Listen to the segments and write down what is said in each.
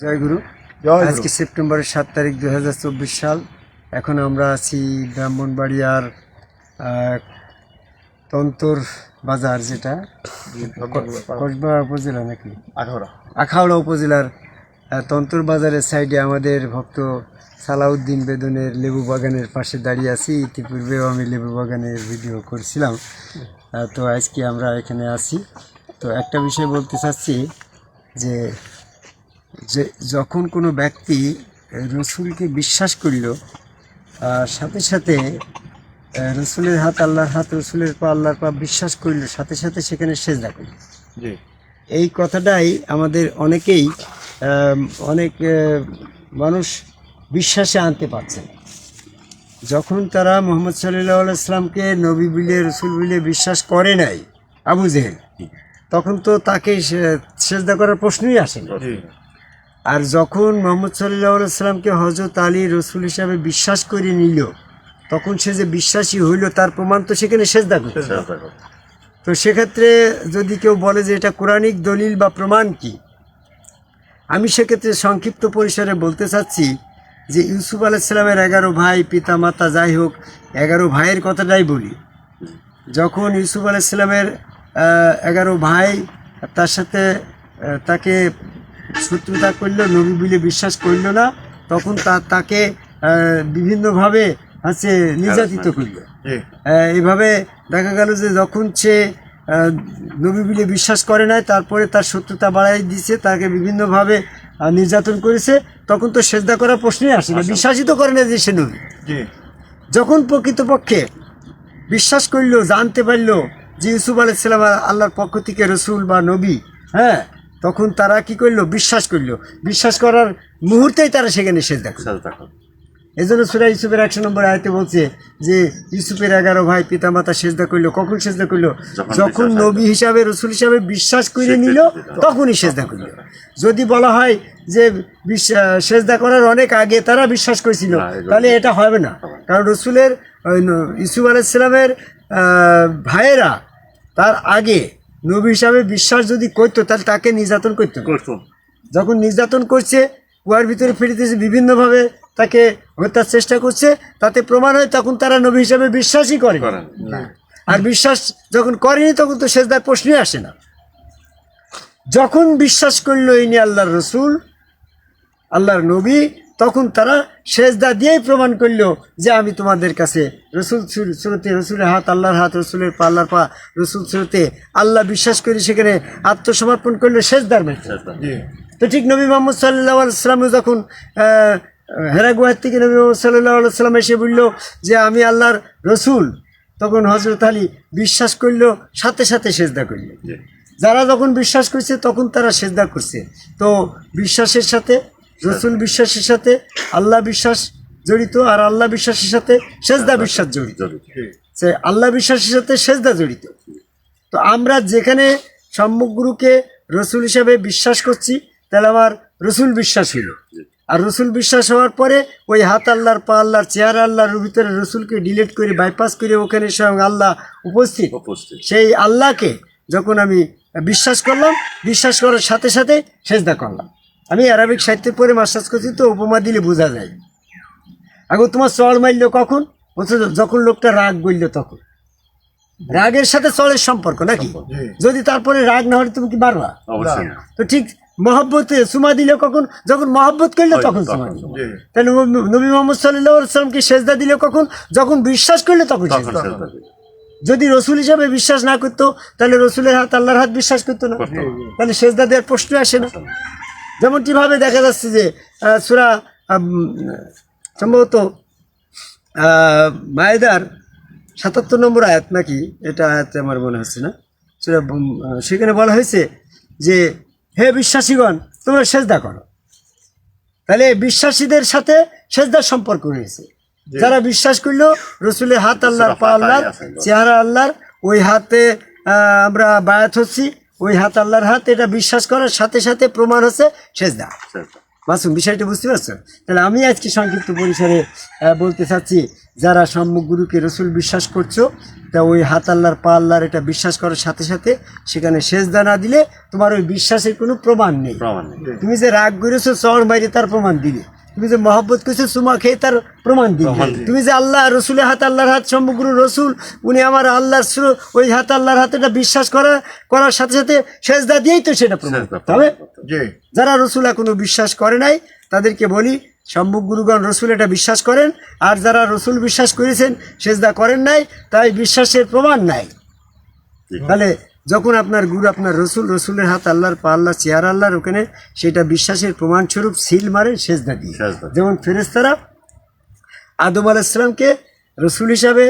জয় গুরু। আজকে সেপ্টেম্বরের সাত তারিখ দু হাজার চব্বিশ সাল। এখন আমরা আছি ব্রাহ্মণবাড়িয়ার তন্তর বাজার যেটা। কসবা উপজেলা নাকি? আঠারো আখাউড়া উপজেলার তন্তর বাজারের সাইডে আমাদের ভক্ত সালাউদ্দিন বেদনের লেবু বাগানের পাশে দাঁড়িয়ে আছি। ইতিপূর্বেও আমি লেবু বাগানের ভিডিও করছিলাম। তো আজকে আমরা এখানে আছি। তো একটা বিষয় বলতে চাচ্ছি যে যে যখন কোনো ব্যক্তি রসুলকে বিশ্বাস করিল আহ, সাথে সাথে রসুলের হাত আল্লাহর হাত রসুলের পা আল্লাহর পা বিশ্বাস করিল সাথে সাথে সেখানে সেজদা করল। এই কথাটাই আমাদের অনেকেই অনেক মানুষ বিশ্বাসে আনতে পারছে যখন তারা মোহাম্মদ সাল্লাহ ইসলামকে নবী বিলে রসুল বিলে বিশ্বাস করে নাই আবু জেহেল তখন তো তাকে সেজদা করার প্রশ্নই আসে না। আর যখন মোহাম্মদ সাল্লাহ সাল্লামকে হজরত আলী রসুল হিসাবে বিশ্বাস করে নিল তখন সে যে বিশ্বাসী হইল তার প্রমাণ তো সেখানে সেজদা করছে তো সেক্ষেত্রে যদি কেউ বলে যে এটা কোরআনিক দলিল বা প্রমাণ কি? আমি সেক্ষেত্রে সংক্ষিপ্ত পরিসরে বলতে চাচ্ছি যে ইউসুফ আলাইসালামের এগারো ভাই পিতা মাতা যাই হোক এগারো ভাইয়ের কথাটাই বলি। যখন ইউসুফ আলাইসালামের এগারো ভাই তার সাথে তাকে শত্রুতা করল নবী বলে বিশ্বাস করল না তখন তা তাকে বিভিন্নভাবে হচ্ছে নির্যাতিত করল। জি আহ, এইভাবে দেখা গেল যে যখন সে নবী বলে বিশ্বাস করে নাই তারপরে তার শত্রুতা বাড়াই দিছে তাকে বিভিন্নভাবে নির্যাতন করেছে তখন তো সেজদা করার প্রশ্নই আসে না। বিশ্বাসই তো করে না যে সে নবী। যখন প্রকৃতপক্ষে বিশ্বাস করল জানতে পারল যে ইউসুফ আলাইসালাম আল্লাহর পক্ষ থেকে রসুল বা নবী হ্যাঁ তখন তারা কি করল? বিশ্বাস করল। বিশ্বাস করার মুহূর্তেই তারা সেখানে সেজদা করল এই জন্য সুরা ইউসুফের একশো নম্বর আয়তে বলছে যে ইউসুফের এগারো ভাই পিতা মাতা সেজদা করল। কখন সেজদা করল? যখন নবী হিসাবে রসুল হিসাবে বিশ্বাস করে নিল তখনই সেজদা করল। যদি বলা হয় যে বিশ্বাস সেজদা করার অনেক আগে তারা বিশ্বাস করেছিল তাহলে এটা হবে না। কারণ রসুলের ইউসুফ আলাইসালামের ভাইয়েরা তার আগে নবী হিসাবে বিশ্বাস যদি করতো তাহলে তাকে নির্যাতন করতো। না। করতো। যখন নির্যাতন করছে কুয়ার ভিতরে ফিরিতেছে বিভিন্নভাবে তাকে হত্যার চেষ্টা করছে তাতে প্রমাণ হয় তখন তারা নবী হিসাবে বিশ্বাসই করে করেন। আর বিশ্বাস যখন করেনি তখন তো সেজদার প্রশ্নই আসে না। যখন বিশ্বাস করল ইনি আল্লাহর রসুল আল্লাহর নবী তখন তারা সেজদা দিয়েই প্রমাণ করল যে আমি তোমাদের কাছে রসুল সুরতে রসুলের হাত আল্লাহর হাত রসুলের পা আল্লাহর পা রসুল সুরতে আল্লাহ বিশ্বাস করে সেখানে আত্মসমর্পণ করল সেজদার জি। তো ঠিক নবী মোহাম্মদ সাল্লাহ সাল্লামও যখন আহ, হেরা গুহার থেকে নবী মোহাম্মদ সাল্লাহ সাল্লাম এসে বলল যে আমি আল্লাহর রসুল তখন হজরত আলী বিশ্বাস করল সাথে সাথে সেজদা করল। যারা যখন বিশ্বাস করছে তখন তারা সেজদা করছে। তো বিশ্বাসের সাথে রসুল বিশ্বাসের সাথে আল্লাহ বিশ্বাস জড়িত আর আল্লাহ বিশ্বাসের সাথে সেজদা বিশ্বাস জড়িত। সে আল্লাহ বিশ্বাসের সাথে সেজদা জড়িত। তো আমরা যেখানে সম্মুখগুরুকে রসুল হিসাবে বিশ্বাস করছি তাহলে আমার রসুল বিশ্বাস হইল। আর রসুল বিশ্বাস হওয়ার পরে ওই হাত আল্লাহর পা আল্লাহর চেহারা আল্লাহর ভিতরে রসুলকে ডিলিট করে বাইপাস করে ওখানে স্বয়ং আল্লাহ উপস্থিত। উপস্থিত। সেই আল্লাহকে যখন আমি বিশ্বাস করলাম বিশ্বাস করার সাথে সাথে সেজদা করলাম। আমি আরবিক সাহিত্য পড়ে মাস্টার্স করছি তো উপমা দিলে বোঝা যায়। এখন তোমার চড় মারলো কখন? বলছে যখন লোকটা রাগ বলল তখন। রাগের সাথে চড়ের সম্পর্ক নাকি? যদি তারপরে রাগ না হলে তুমি কি মারবা তো ঠিক মহব্বতে সুমা দিলে কখন? যখন মহব্বত করলে তখন তখন সুমা দিলে। তাহলে নবী- মোহাম্মদ সাল্লামকে সেজদা দিলে কখন? যখন বিশ্বাস করলে তখন। যদি রসুল হিসাবে বিশ্বাস না করতো তাহলে রসুলের হাত আল্লাহর হাত বিশ্বাস করতো করতো। না। তাহলে সেজদা দেওয়ার প্রশ্ন আসে না। যেমনটিভাবে দেখা যাচ্ছে যে সুরা সম্ভবত মায়েদার সাতাত্তর নম্বর আয়াত নাকি? এটা আয়াতে আমার মনে হচ্ছে না। সুরা সেখানে বলা হয়েছে যে হে বিশ্বাসীগণ তোমরা সেজদা করো। তাহলে বিশ্বাসীদের সাথে সেজদার সম্পর্ক রয়েছে। যারা বিশ্বাস করল রসুলের হাত আল্লাহর পা আল্লাহর চেহারা আল্লাহর ওই হাতে আমরা বায়াত হচ্ছি। ওই হাত আল্লাহর হাত এটা বিশ্বাস করার সাথে সাথে প্রমাণ হচ্ছে সেজদা। মাসুম বিষয়টা বুঝতে পারছ? তাহলে আমি আজকে সংক্ষিপ্ত পরিসরে বলতে চাচ্ছি যারা সম্মুখ গুরুকে রসুল বিশ্বাস করছ তা ওই হাত আল্লাহর পা আল্লাহর এটা বিশ্বাস করার সাথে সাথে সেখানে সেজদা না দিলে তোমার ওই বিশ্বাসের কোনো প্রমাণ নেই। প্রমাণ নেই। তুমি যে রাগ করেছ চর বাইরে তার প্রমাণ দিবে তুমি যে মহব্বত করছ সুমা খেয়ে তার প্রমাণ দিবে। তুমি যে আল্লাহ রসুলের হাত আল্লাহর হাত সমগ্র রসুল উনি আমার আল্লাহর ওই হাত আল্লাহর হাতে এটা বিশ্বাস করা করার সাথে সাথে সেজদা দিয়েই তো সেটা প্রমাণ। করতে হবে। যারা রসুল এখনও বিশ্বাস করে নাই তাদেরকে বলি সম্মুখ গুরুগণ রসুল এটা বিশ্বাস করেন আর যারা রসুল বিশ্বাস করেছেন সেজদা করেন নাই তাই বিশ্বাসের প্রমাণ নাই। তাহলে যখন আপনার গুরু আপনার রসুল রসুলের হাত আল্লাহর পা আল্লাহ চেয়ার আল্লাহর ওখানে সেটা বিশ্বাসের প্রমাণস্বরূপ সিল মারেন সেজদা দিয়ে। সেজদা। যেমন ফেরেস্তারা আদম আলাইসালামকে রসুল হিসাবে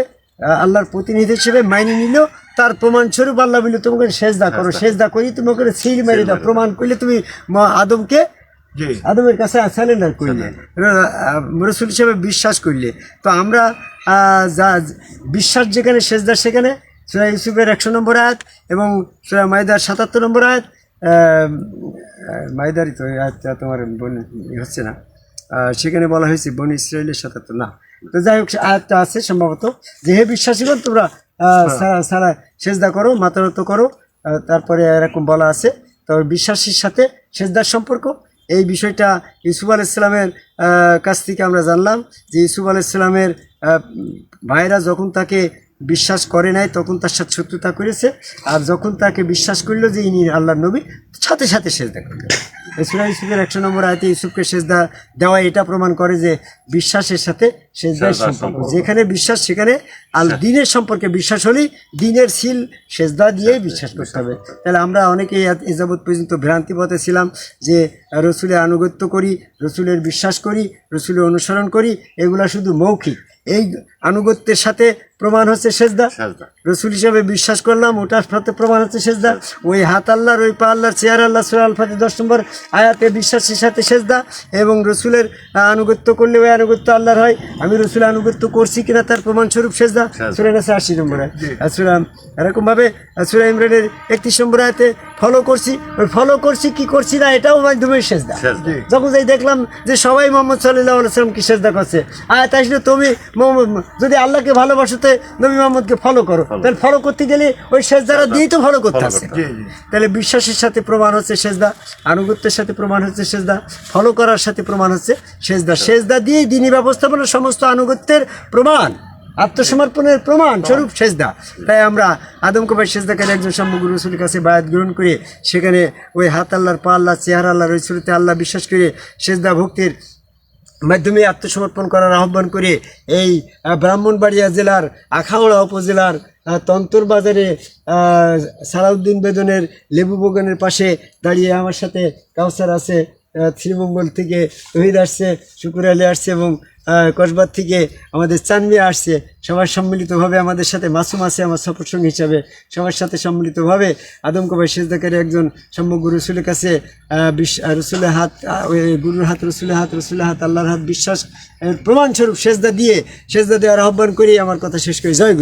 আল্লাহর প্রতিনিধি হিসেবে মাইনে নিল তার প্রমাণস্বরূপ আল্লাহ বলল তোমাকে সেজদা করো সেজদা। করি তুমি ওখানে সিল মেরে দাও প্রমাণ করলে তুমি মা- আদমকে আদমের কাছে স্যালেন্ডার করলে রসুল হিসেবে বিশ্বাস করলে তো আমরা যা বিশ্বাস যেখানে সেজদার সেখানে সুরা ইউসুফের একশো নম্বর আয়াত এবং সুরা মাইদার সাতাত্তর নম্বর আয়াত মাইদারই তো আয়াতটা তোমার হচ্ছে না। সেখানে বলা হয়েছে বন ইসরায়েলের সাতাত্তর। না, তো যাই হোক আয়াতটা আছে সম্ভবত। যে হে বিশ্বাসীগণ, তোমরা সারা সেজদা করো, মাতারত করো তারপরে এরকম বলা আছে। তবে বিশ্বাসীর সাথে সেজদার সম্পর্ক। এই বিষয়টা ইউসুফ আলাইসালামের কাছ থেকে আমরা জানলাম যে ইউসুফ আলাইসালামের ভাইরা যখন তাকে বিশ্বাস করে নাই, তখন তার সাথে শত্রুতা করেছে। আর যখন তাকে বিশ্বাস করল যে ইনি আল্লাহ নবী, সাথে সাথে সেজদা করবে সুরা ইউসুফের একশো নম্বর আয়তে ইউসুফকে সেজদা দেওয়া এটা প্রমাণ করে যে বিশ্বাসের সাথে সেজদার সম্পর্ক। যেখানে বিশ্বাস সেখানে আল দিনের সম্পর্কে বিশ্বাস হলেই দিনের সিল সেজদা দিয়েই বিশ্বাস করতে হবে। তাহলে আমরা অনেকেই এ- যাবৎ পর্যন্ত ভ্রান্তি পথে ছিলাম যে রসুলের আনুগত্য করি রসুলের বিশ্বাস করি রসুলের অনুসরণ করি এগুলা শুধু মৌখিক। এই আনুগত্যের সাথে প্রমাণ হচ্ছে সেজদা। রসুল হিসাবে বিশ্বাস করলাম ওটার সাথে প্রমাণ হচ্ছে সেজদা। ওই হাত আল্লাহর ওই পা আল্লাহর চেয়ার আল্লাহ সুরা আল ফাতে দশ নম্বর আয়াতে বিশ্বাসের সাথে সেজদা এবং রসুলের আনুগত্য করলে ওই আনুগত্য আল্লাহর হয় আমি রসুলের আনুগত্য করছি কিনা তার প্রমাণস্বরূপ সেজদা সেজদা। সুরা আছে আশি নম্বর আয়াত। আসুরাম এরকমভাবে আসুরা সুরা ইমরানের একত্রিশ নম্বর আয়াতে ফলো করছি ওই ফলো করছি কি করছি না এটাও মাধ্যমে সেজদা। যখন যাই দেখলাম যে সবাই মোহাম্মদ সাল্লাহ আলাইসালাম কি সেজদা করছে। আয়াত আসলে তুমি মোহাম্মদ- যদি আল্লাহকে ভালোবাসোতে নবী মোহাম্মদকে ফলো করো। তাহলে ফলো করতে গেলে ওই সেজদারা দিয়েই তো ফলো করতে জি তাহলে বিশ্বাসের সাথে প্রমাণ হচ্ছে সেজদা আনুগত্যের সাথে প্রমাণ হচ্ছে সেজদা ফলো করার সাথে প্রমাণ হচ্ছে সেজদা। সেজদা। দিয়েই দিনী ব্যবস্থাপনা সমস্ত আনুগত্যের প্রমাণ। আত্মসমর্পণের প্রমাণ স্বরূপ সেজদা। তাই আমরা আদম কবাই সেজদাকারী একজন সম্মুখ রসুলের কাছে বায়াত গ্রহণ করে সেখানে ওই হাত আল্লাহর পা আল্লাহ চেহারা, আল্লাহর ওই শুরুতে আল্লাহ বিশ্বাস করে সেজদা ভক্তির মাধ্যমে আত্মসমর্পণ করার আহ্বান করে এই ব্রাহ্মণবাড়িয়া জেলার আখাউড়া উপজেলার তন্তর বাজারে সালাউদ্দিন বেদনের লেবু বাগানের পাশে দাঁড়িয়ে আমার সাথে কাউসার আছে শ্রীমঙ্গল থেকে তহিদ আসছে, শুকুর আলী আসছে এবং কসবার থেকে আমাদের চানমিয়া আসছে। সবার সম্মিলিতভাবে আমাদের সাথে মাসুম আছে আমার সফর সঙ্গী হিসাবে। সবার সাথে সম্মিলিতভাবে আদম কবাই সেজদাকারী একজন সম্মুখ রসুলের কাছে বিশ- রসুলের হাত গুরুর হাত, রসুলের হাত রসুলের হাত, আল্লাহর হাত, বিশ্বাস প্রমাণস্বরূপ সেজদা দিয়ে, সেজদা দেওয়ার আহ্বান করি আমার কথা শেষ করি। জয়